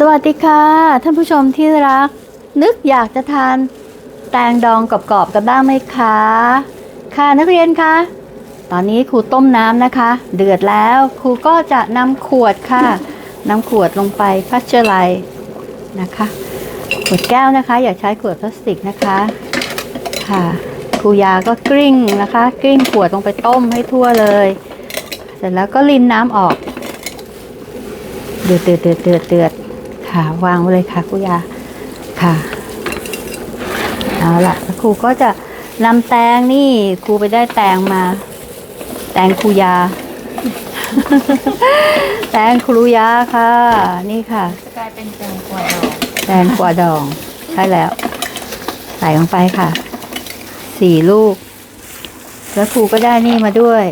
สวัสดีค่ะ ท่านผู้ชมที่รัก นึกอยากจะทานแตงดองกรอบๆกันบ้างไหมคะ ค่ะนักเรียนคะตอนนี้ครูต้มน้ำนะคะ เดือดแล้วครูก็จะนำขวดค่ะนำขวดลงไปพัชเจอร์ไลน์นะคะ ขวดแก้วนะคะ อย่าใช้ขวดพลาสติกนะคะค่ะครูยาก็กลิ้งนะคะกลิ้งขวดลงไปต้มให้ทั่วเลย เสร็จแล้วก็รินน้ำออก เดือดเดือดเดือดเดือดเดือด ค่ะ วางไว้เลยค่ะครูยาค่ะเอาละแล้วครูก็จะนำแตงนี่ครูไปได้แตงมา แตงครูยา แตงครูยาค่ะ นี่ค่ะกลายเป็นแตงกวาดองแตงกวาดองใช่แล้ว ใส่ลงไปค่ะ สี่ลูก แล้วครูก็ได้นี่มาด้วย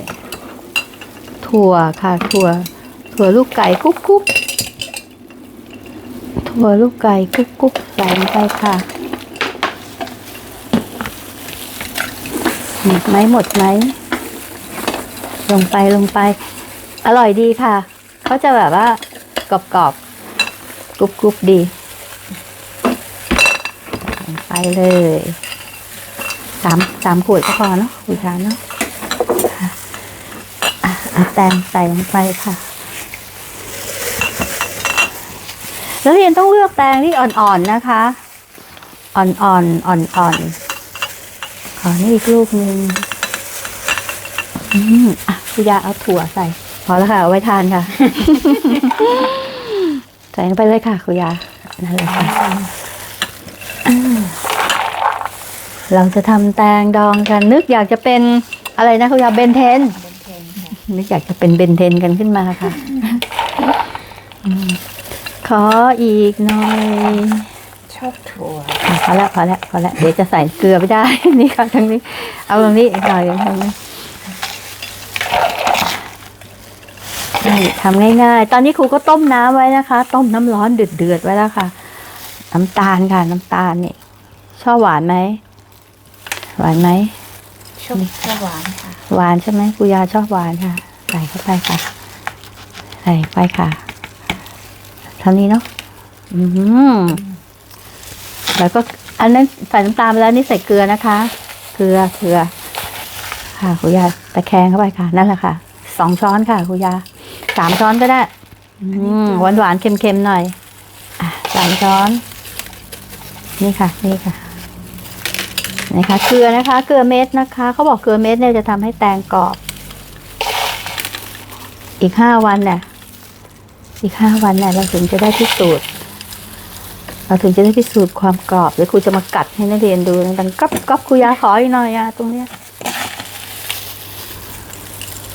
ถั่วค่ะถั่วถั่วลูกไก่กุ๊ก วัวลูกไก่กุ๊กกุ๊กใส่ลงไปค่ะหมดไหมหมดไหม ลงไปลงไป อร่อยดีค่ะเขาจะแบบว่ากรอบกรอบๆกรุบกรุบดี ลงไปเลยสามสามขวดก็พอเนาะคุณชาเนาะอะแตงใส่ลงไปค่ะ แล้วเรียนต้องเลือกแตงที่อ่อนๆนะคะ อ่อนๆอ่อนๆขอนี่อีกลูกหนึ่งอืมอะคุณยาเอาถั่วใส่ พอแล้วค่ะเอาไว้ทานค่ะ ใส่ลงไปเลยค่ะคุณยานั่นเลยค่ะเราจะทำแตงดองกัน นึกอยากจะเป็นอะไรนะคุณยาเบนเทนเป็นเพลงค่ะนึกอยากจะเป็นเบนเทนกันขึ้นมาค่ะอืม ขออีกหน่อยชอบถั่วอะพอแล้วพอแล้วพอแล้วเดี๋ยวจะใส่เกลือไม่ได้ นี่ค่ะทางนี้ เอาตรงนี้อีกหน่อยหนึ่งทางนี้นี่ทำง่ายๆ ตอนนี้ครูก็ต้มน้ำไว้นะคะ ต้มน้ำร้อนเดือดๆไว้แล้วค่ะ น้ำตาลค่ะ น้ำตาลนี่ชอบหวานไหม หวานไหมชอบชอบหวานค่ะ หวานใช่ไหมกุยาชอบหวานค่ะ ใส่เข้าไปค่ะ ใส่ไปค่ะเท่านี้เนาะอืมแล้วก็อันนั้นใส่น้ำตาลไปแล้วนี่ใส่เกลือนะคะ เกลือเกลือ ค่ะคุยาตะแคงเข้าไปค่ะ นั่นแหละค่ะสองช้อนค่ะคุยาสามช้อนก็ได้อืมหวานหวานเค็มๆหน่อย อะสามช้อน นี่ค่ะ นี่ค่ะนะคะเกลือนะคะ เกลือเม็ดนะคะเขาบอกเกลือเม็ดเนี่ยจะทำให้แตงกรอบ อีกห้าวันเนี่ย อีกห้าวันเนี่ยเราถึงจะได้พิสูจน์เราถึงจะได้พิสูจน์ความกรอบเดี๋ยวครูจะมากัดให้นักเรียนดูดังก๊อบก๊อบครูยาขออีกหน่อยอะตรงเนี้ย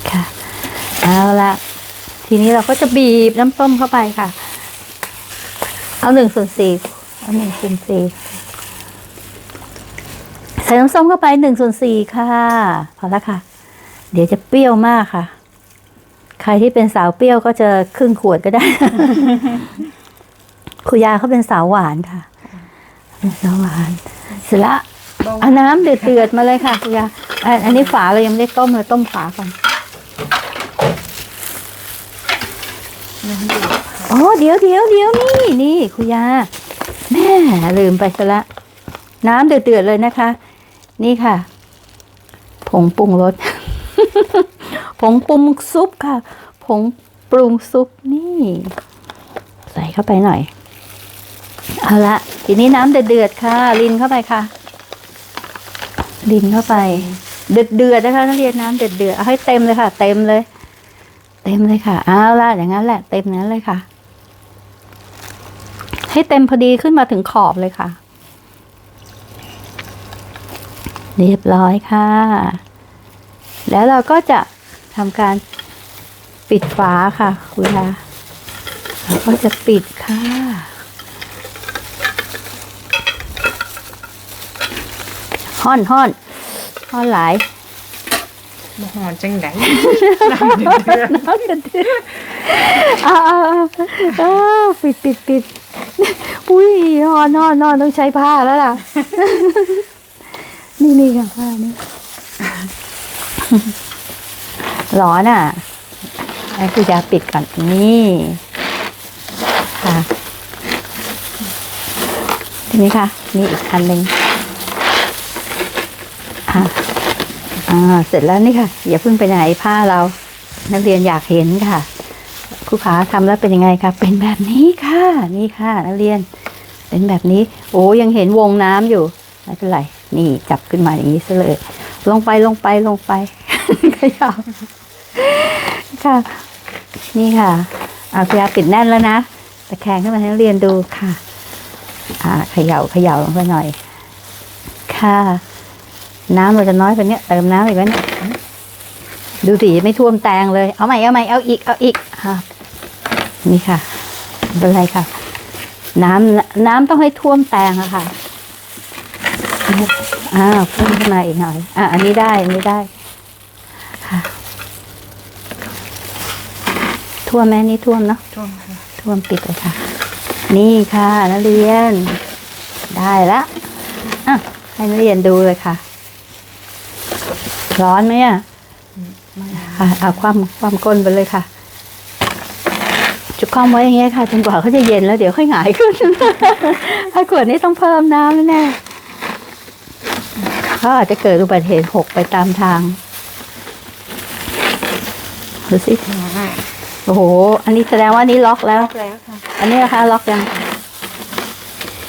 ค่ะเอาละทีนี้เราก็จะบีบน้ำส้มเข้าไปค่ะ เอาหนึ่งส่วนสี่เอาหนึ่งส่วนสี่ใส่น้ำส้มเข้าไปหนึ่งส่วนสี่ค่ะ พอแล้วค่ะ เดี๋ยวจะเปรี้ยวมากค่ะ รที่เป็นสาวเปรี้ยวก็จะครึ่งขวดก็ได้ คุยาเขาเป็นสาวหวานค่ะเป็นสาวหวานเสร็จละเอาน้ำเดือดๆมาเลยค่ะคุยาอันอันนี้ฝาเรายังไม่ได้ต้มเลยต้มฝาก่อนน้ำดื่มอ๋อเดี๋ยวเดี๋ยวเดี๋ยวนี่นี่คุยา แม่ลืมไปซะละ น้ำเดือดๆเลยนะคะ นี่ค่ะ ผงปรุงรส ผงปรุงซุปค่ะ ผงปรุงซุปนี่ ใส่เข้าไปหน่อย เอาละทีนี้น้ำเดือดๆค่ะ ลินเข้าไปค่ะ ลินเข้าไป เดือดเดือดๆนะคะนักเรียนน้ำเดือดเดือดๆเอาให้เต็มเลยค่ะ เต็มเลย เต็มเลยค่ะ เอาละอย่างนั้นแหละ เต็มนั้นเลยค่ะ ให้เต็มพอดีขึ้นมาถึงขอบเลยค่ะ เรียบร้อยค่ะ แล้วเราก็จะ ทำการปิดฝาค่ะคุณยาเราก็จะปิดค่ะห้อนห้อนห้อนหลายมหอนจังไดน้ำเดือดอ้าวอ้าวปิดปิดปิดอุ้ยนอนนอนนอนต้องใช้ผ้าแล้วล่ะ นี่นี่ค่ะผ้านี่ ร้อนอะไอ้คุณยาปิดก่อนนี่ค่ะ ทีนี่ค่ะ นี่อีกอันหนึ่งอ่าอ่าเสร็จแล้วนี่ค่ะ อย่าเพิ่งไปไหนผ้าเรา นักเรียนอยากเห็นค่ะครูขาทำแล้วเป็นยังไงคะเป็นแบบนี้ค่ะ นี่ค่ะ นักเรียน เป็นแบบนี้ โอ้ยังเห็นวงน้ำอยู่ไม่เป็นไรนี่จับขึ้นมาอย่างนี้ซะเลย ลงไปลงไปลงไปขยับ ค่ะ นี่ค่ะเอาพยาปิดแน่นแล้วนะตะแคงขึ้นมาให้นักเรียนดูค่ะอ่าเขย่าเขย่าลงไปหน่อย ค่ะ น้ำเราจะน้อยไปเนี้ยเติมน้ำอีกแล้วเนี่ยดูสิไม่ท่วมแตงเลย เอาใหม่เอาใหม่เอาอีกเอาอีกค่ะนี่ค่ะไม่เป็นไรค่ะ น้ำน้ำต้องให้ท่วมแตงอะค่ะอ้าวเพิ่มขึ้นมาอีกหน่อย อะอันนี้ได้อันนี้ได้ ค่ะ ท่วมไหมนี่ท่วมเนาะท่วมค่ะท่วมปิดเลยค่ะ นี่ค่ะนักเรียน ได้ละอะให้นักเรียนดูเลยค่ะ ร้อนไหมอะค่ะเอาความความก้นไปเลยค่ะ จุดความไว้อย่างเงี้ยค่ะจนกว่าเขาจะเย็นแล้วเดี๋ยวค่อยหงายขึ้นถ้าขวดนี้ต้องเพิ่มน้ำแน่ๆเขาอาจจะเกิดอุบัติเหตุหกไปตามทางดูสิอ่า โอ้โห อันนี้แสดงว่านี่ล็อกแล้วแล้วค่ะ อันนี้นะคะล็อกยัง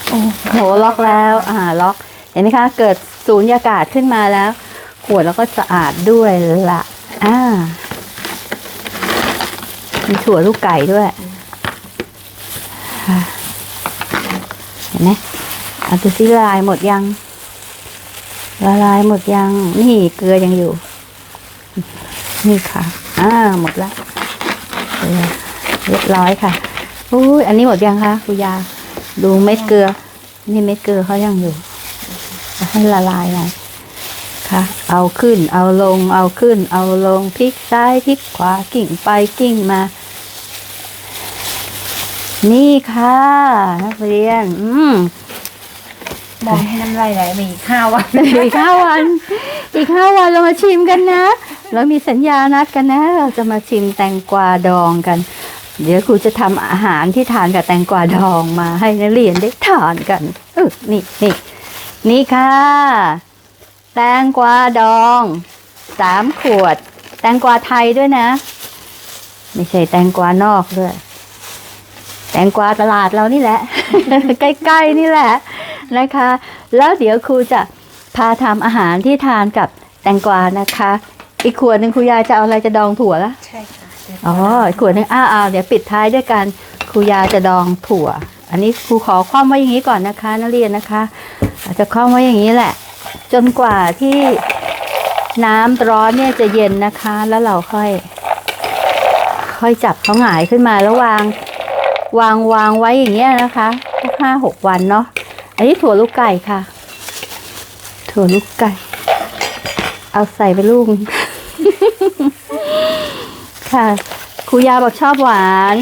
โอ้โห ล็อกแล้ว อ่า ล็อก เห็นไหมคะ เกิดสูญญากาศขึ้นมาแล้ว ขวดแล้วก็สะอาดด้วยละอ่า มีถั่วลูกไก่ด้วย เห็นไหมอาดูซิละลายหมดยัง ละลายหมดยัง นี่เกลือยังอยู่ นี่ค่ะ อ่า หมดละ เกลือเรียบร้อยค่ะอุ้ยอันนี้หมดยังคะคุณยา ดูเม็ดเกลือ นี่เม็ดเกลือเขายังอยู่ ให้ละลายหน่อยค่ะ เอาขึ้น เอาลง เอาขึ้น เอาลงพลิกซ้ายพลิกขวากิ่งไปกิ่งมา นี่ค่ะนักเรียน อืมมองให้น้ำลายไหลไปอีกห้าวัน อีกห้าวันอีกห้าวันเรามาชิมกันนะ เรามีสัญญานัดกันนะ เราจะมาชิมแตงกวาดองกัน เดี๋ยวครูจะทำอาหารที่ทานกับแตงกวาดองมาให้นักเรียนได้ทานกันเออนี่นี่นี่ค่ะ แตงกวาดองสามขวด แตงกวาไทยด้วยนะ ไม่ใช่แตงกวานอกด้วย แตงกวาตลาดเรานี่แหละ ใกล้ๆนี่แหละนะคะ แล้วเดี๋ยวครูจะพาทำอาหารที่ทานกับแตงกวานะคะ อีกขวดหนึ่งครูยายจะเอาอะไรจะดองถั่วละใช่ค่ะเดี๋ยวอ๋ออีกขวดหนึ่งอ้าวอ้าวเดี๋ยวปิดท้ายด้วยกันครูยาจะดองถั่ว อันนี้ครูขอคว่ำไว้อย่างนี้ก่อนนะคะ นักเรียนนะคะอาจจะคว่ำไว้อย่างนี้แหละ จนกว่าที่น้ำร้อนเนี่ยจะเย็นนะคะ แล้วเราค่อย ค่อยจับเขาหงายขึ้นมาแล้ววาง วางวางไว้อย่างเงี้ยนะคะสักห้าหกวันเนาะอันนี้ถั่วลูกไก่ค่ะ ถั่วลูกไก่ เอาใส่ไปลูก ค่ะครูยาบอกชอบหวาน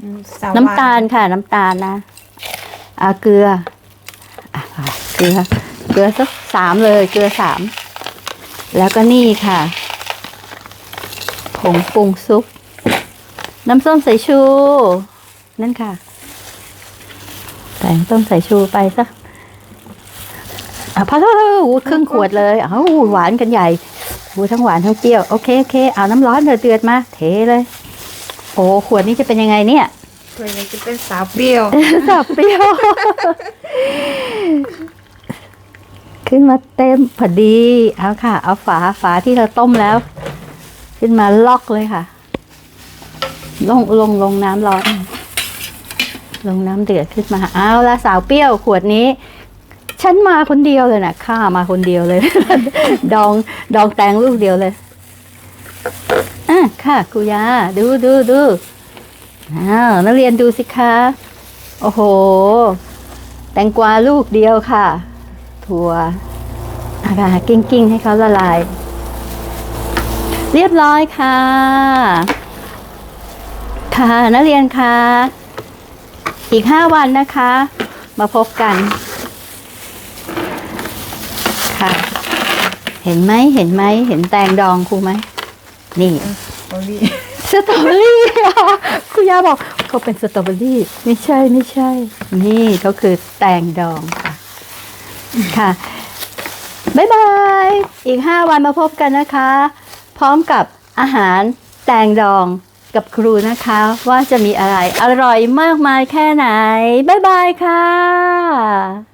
อืมสวน้ำตาลค่ะ น้ำตาลนะอาเกลืออะค่ะเกลือ เกลือสักสามเลย เกลือสาม แล้วก็นี่ค่ะ ผงปรุงซุป น้ำส้มสายชู นั่นค่ะใส่น้ำส้มสายชูไปสักอะพอแล้วอู้ครึ่งขวดเลยอ้าวหวานกันใหญ่ อู้ทั้งหวานทั้งเปรี้ยวโอเคโอเคเอาน้ำร้อนเดือดเดือดๆมาเทเลย โอ้ขวดนี้จะเป็นยังไงเนี่ยตัวนี้จะเป็นสาวเปรี้ยวสับเปรี้ยว ขึ้นมาเต็มพอดีเอาค่ะ เอาฝาฝาที่เราต้มแล้ว ขึ้นมาล็อกเลยค่ะ ลงลงลงน้ำร้อน ลงน้ำเดือดขึ้นมาเอาละสาวเปรี้ยวขวดนี้ ฉันมาคนเดียวเลยนะข้ามาคนเดียวเลย ดองดองแตงลูกเดียวเลยอะค่ะกุยาดูดูดูอ้าวนักเรียนดูสิคะโอ้โห แตงกวาลูกเดียวค่ะ ถั่วอาค่ะกิ้งกิ้งให้เขาละลาย เรียบร้อยค่ะ ค่ะนักเรียนคะอีกห้าวันนะคะ มาพบกัน ค่ะ เห็นไหมเห็นไหมเห็นแตงดองครูไหมนี่โอลี่สตรอเบอรี่เหรอคุณยาบอกเขาเป็นสตรอเบอรี่ไม่ใช่ไม่ใช่ นี่เขาคือแตงดองค่ะค่ะบ๊ายบาย อีก5วันมาพบกันนะคะ พร้อมกับอาหารแตงดองกับครูนะคะ ว่าจะมีอะไรอร่อยมากมายแค่ไหน บ๊ายบายค่ะ